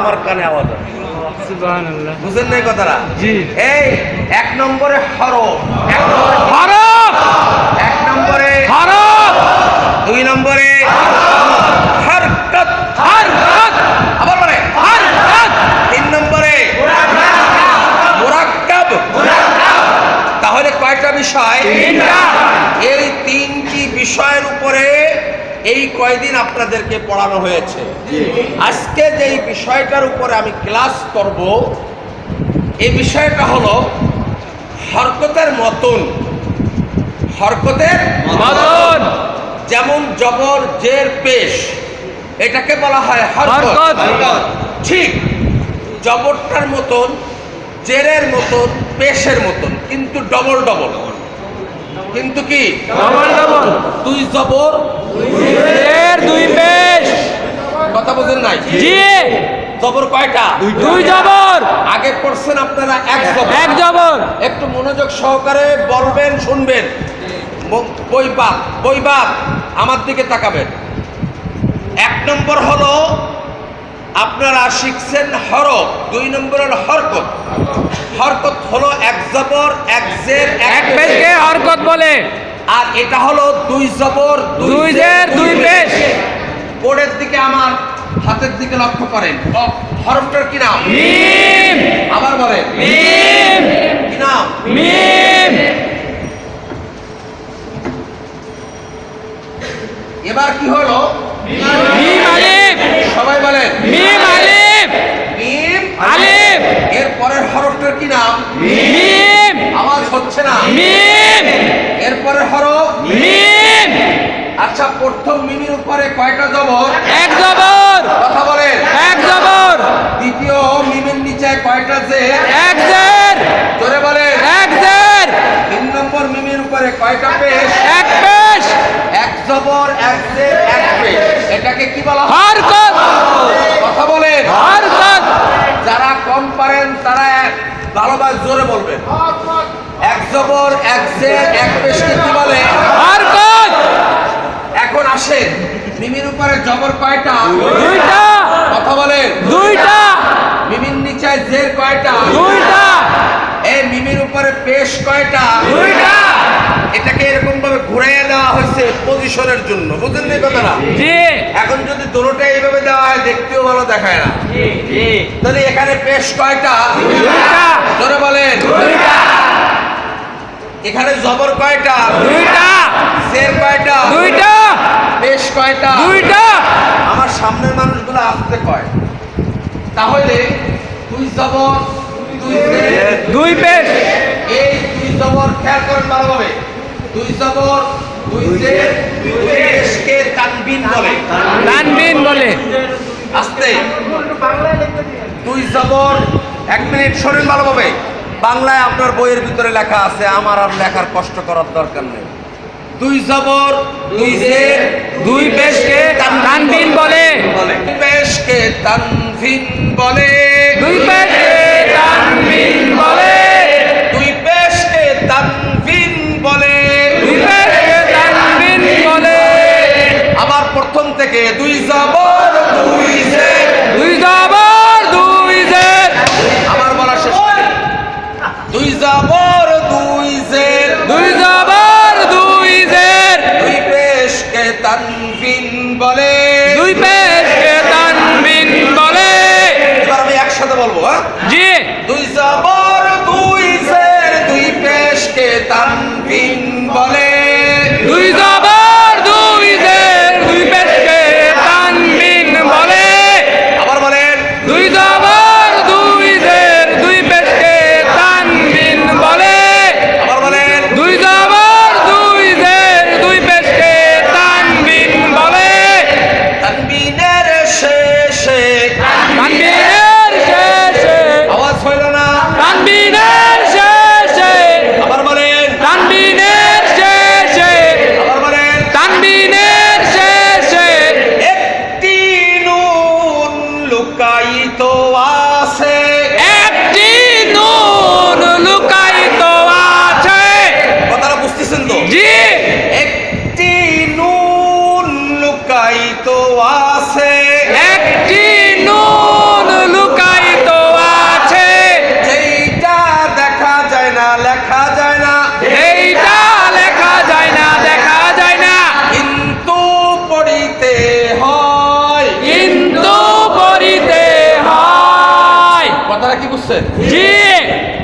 আমার কানে আওয়াজ বুঝেন নাই কথাটা? জি। এই এক নম্বরে হরফ। এক নম্বরে হরফ! এক নম্বরে হরফ! দুই নম্বরে হরকত। হরকত! আবার বলে হরকত! তিন নম্বরে মুরাক্কাব। তাহলে কয়টা বিষয়। এই তিনটি বিষয়ের উপরে এই কয়দিন আপনাদেরকে পড়ানো হয়েছে। আজকে যেই বিষয়টার উপরে আমি ক্লাস করব এই বিষয়টা হলো হরকতের মতন। হরকতের মদন যেমন জবর জের পেশ এটাকে বলা হয় হরকত। হরকত। ঠিক জবরটার মতন জেরের মতন পেশের মতন কিন্তু ডবল ডবল কিন্তু কি? দুই জবর দুই পেশ। কথা বোঝেন নাই? জি। জবর কয়টা? দুই জবর। আগে পড়ছেন আপনারা এক জবর। এক জবর। একটু মনোযোগ সহকারে বলবেন শুনবেন। বইবাক বইবাক আমার দিকে তাকাবেন। এক নম্বর হলো আপনারা শিখছেন হরফ দুই নম্বরের হরকত। হরকত হলো এক জবর এক জের এক পেশকে হরকত বলে। আর এটা হলো দুই জবর দুই জের দুই পেশ। বোর্ডের দিকে আমার হাতের দিকে লক্ষ্য করেন। হরফটার কি নাম? মিম। আবার বলেন। মিম। কি নাম? মিম। এবার কি হলো? মিম সবাই বলেন। মিম আলিফ মিম আলিফ এর পরের হরফটার কি নাম? মিম। আওয়াজ হচ্ছে না। মিম। এর পরের হরফ? মিম। আচ্ছা প্রথম মিমির উপরে কয়টা জবর? এক জবর। কথা বলেন। এক জবর। দ্বিতীয় মিমের নিচে কয়টা জে এক জের। জোরে বলেন। এক জের। তিন নম্বর মিমির উপরে কয়টা পেশ? এক পেশ। এক জবর এক জের এক পেশ। এটাকে কি বলা হয় হরকত কথা বলেন হরকত যারা কম পারেন তারা এক- ভালোবাস জোরে বলবেন। এক জবর এক জের এক পেশকে কি বলে এখন আসেন মিমির উপরে জবর কয়টা? দুইটা। কথা বলেন। দুইটা। মিমির নিচে জের কয়টা? দুইটা। এই মিমির উপরে পেশ কয়টা? দুইটা এটাকে এরকম ভাবে ঘুরাইয়া দেওয়া হয়েছে পজিশনের জন্য। বুঝলেন না কথাটা এখন যদি দোনোটা এইভাবে দেওয়া হয় দেখতেও ভালো দেখায় না। তাহলে এখানে পেশ কয়টা? ধরে বলেন। এখানে জবর কয়টা? দুইটা। জের কয়টা? দুইটা। পেশ কয়টা? দুইটা। আমার সামনের মানুষগুলো আসতে কয়। তাহলে দুই জবর দুই পেশ। এই দুই জবর খেয়াল করেন ভালোভাবে। দুই জবর দুই দুই তানবিন বলে। তানবিন বলে। আস্তে। দুই জবর এক মিনিট শোনেন ভালোভাবে। বাংলায় আপনার বইয়ের ভিতরে লেখা আছে আমার আর লেখার কষ্ট করার দরকার নেই। দুই জবর দুই জের দুই পেশকে তানবিন বলে। বলে। পেশকে তানভিন বলে। দুই পেশকে তানবিন বলে। থেকে দুই জবর দুই দুই জবর।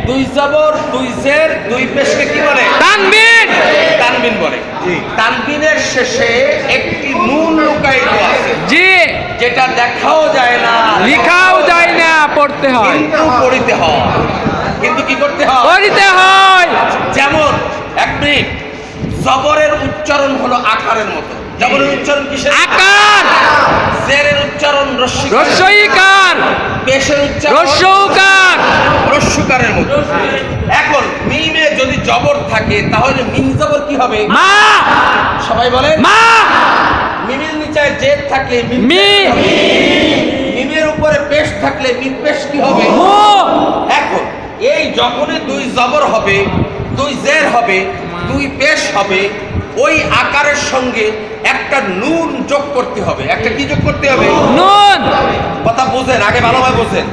দুই জবর দুই জের দুই পেশকে কি বলে? তানবিন। তানবিন বলে। তানবিনের শেষে একটি নুন লুকায়িত আছে। জি। যেটা দেখাও যায় না। লেখাও যায় না পড়তে হয়। কিন্তু হয়। কিন্তু কি করতে হয়? হয়। যেমন এক মিনিট। জবরের উচ্চারণ হলো আকারের মতো। জবরের উচ্চারণ কিসের? আকার। জেরের উচ্চারণ রস্যিকার পেশের উচ্চারণ রস্যৌকার রস্যকারের মতো। এখন মিমে যদি জবর থাকে তাহলে মিম জবর কি হবে? মা! সবাই বলে মা! মিমের নিচে জেদ থাকলে মি। মিমের উপরে পেশ থাকলে মিম পেশ কি হবে? এখন এই যখনই দুই জবর হবে দুই জের হবে দুই পেশ হবে ওই আকারের সঙ্গে একটা নুন যোগ করতে হবে। একটা কি যোগ করতে হবে? নুন! কথা বুঝেন আগে ভালোভাবে বুঝেন।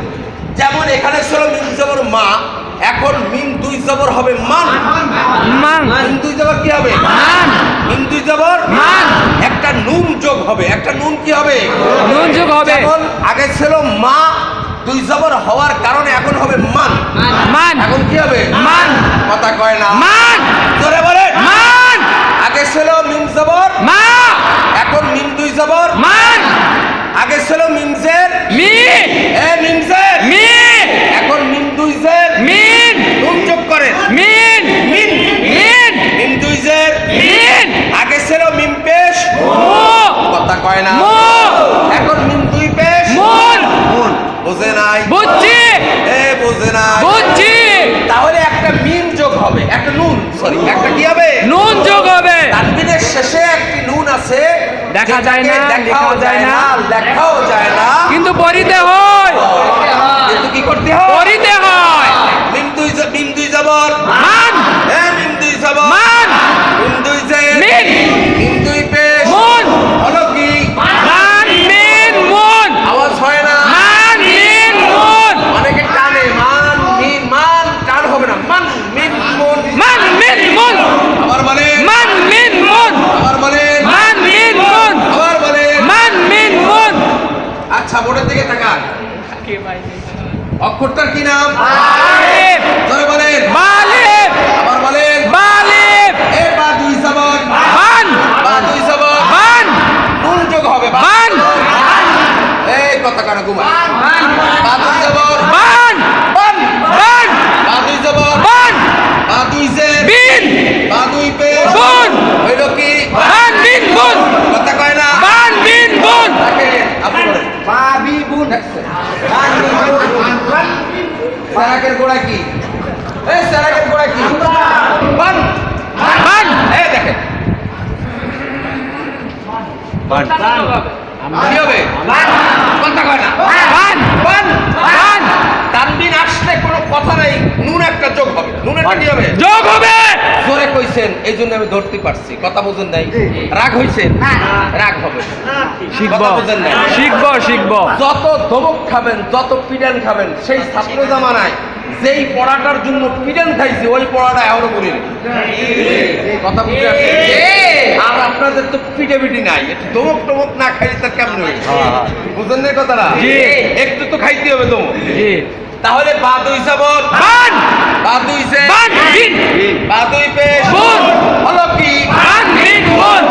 যেমন এখানে ছিল মিম জবর মা এখন মিম দুই জবর হবে মান। মান। মিম দুই জবর কি হবে? মান। মিম দুই জবর? মান। একটা নুন যোগ হবে। একটা নুন কি হবে? নুন যোগ হবে। আগে ছিল মা দুই জবর হওয়ার কারণে এখন হবে মান। মান। এখন কি হবে? মান। কথা কয় না। মান। জোরে বলেন। মান। আগে ছিল মিম জবর। মা এখন মিম দুই জবর মান আগে ছিল মিমজের মি এ মিমজের মি এখন মিম দুই জের মিন নুন যোগ করেন মিন মিন মিন মিম দুই জের মিন আগে ছিল মিম পেশ মো কথা কয় না মো এখন মিম দুই পেশ মুন মুন বুঝে নাই বুঝছি এ বুঝে নাই বুঝছি তাহলে একটা মিম যোগ হবে একটা নুন সরি একটা কি হবে নুন যোগ হবে তানবিনের শেষে একটি নুন আছে দেখা যায় না, দেখাও যায় না। দেখাও যায় না। কিন্তু পরিতে হয়। কিন্তু কি করতে হয়? পরিতে হয়। মিম দুই মিম দুই জবর মান এ মিম দুই জবর মান মিম দুই জের মিন। মিম দুই পেশ মুন হলো কি মান মিন মুন আওয়াজ হয় না মান মিন মুন অনেকে টানে মান মিন মান টান হবে না মান মিন মুন মান মিন মুন আবার বলে মান মিন মুন আবার বলে মান মিন মুন আবার বলে মান মিন মুন আচ্ছা বোর্ডের দিকে তাকান অক্ষরটার কি নাম আলিফ ধরে বলেন মালিফ আবার বলেন মালিফ এ বা দুই জবর মান বা দুই জবর মান নুন যোগ হবে বা মান এই কথা কানা ঘুমা বা দুই জবর মান বান মান বা দুই জবর মান বা দুই জে বিন বা দুই পেশ বুন হইল কি মান বিন বুন কথা কয় না মান বিন বুন তাকে আপনি বলেন বাবি বুন সারাকের গোড়া কি এই সারাকের গোড়া কি বান মান এই দেখেন কি হবে কথা কয় না মান বান মান তানবিন আসলে কোনো কথা নাই নুন একটা যোগ হবে নুন একটা কি হবে যোগ হবে। জোরে কইছেন এই জন্য আমি ধরতে পারছি। কথা বুঝেন নাই? রাগ হইছেন? রাগ হবে। কথা বুঝেন নাই? শিখব শিখব। যত ধমক খাবেন যত পিডান খাবেন সেই ছাত্র জামানায় যেই পড়াটার জন্য পিডান খাইছি ওই পড়াটা এখনও করি কথা বুঝে আর আপনাদের তো পিঠে পিটি নাই। একটু ধমক টমক না খাইলে তার কেমন হবে বুঝেন না কথাটা? একটু তো খাইতে হবে ধমক। জি। তাহলে বা দুই সাবন মান বা দুই সে মান বিন বা দুই পেশ বুন। হলো কি? বিন বুন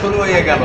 শুরু হয়ে গেল।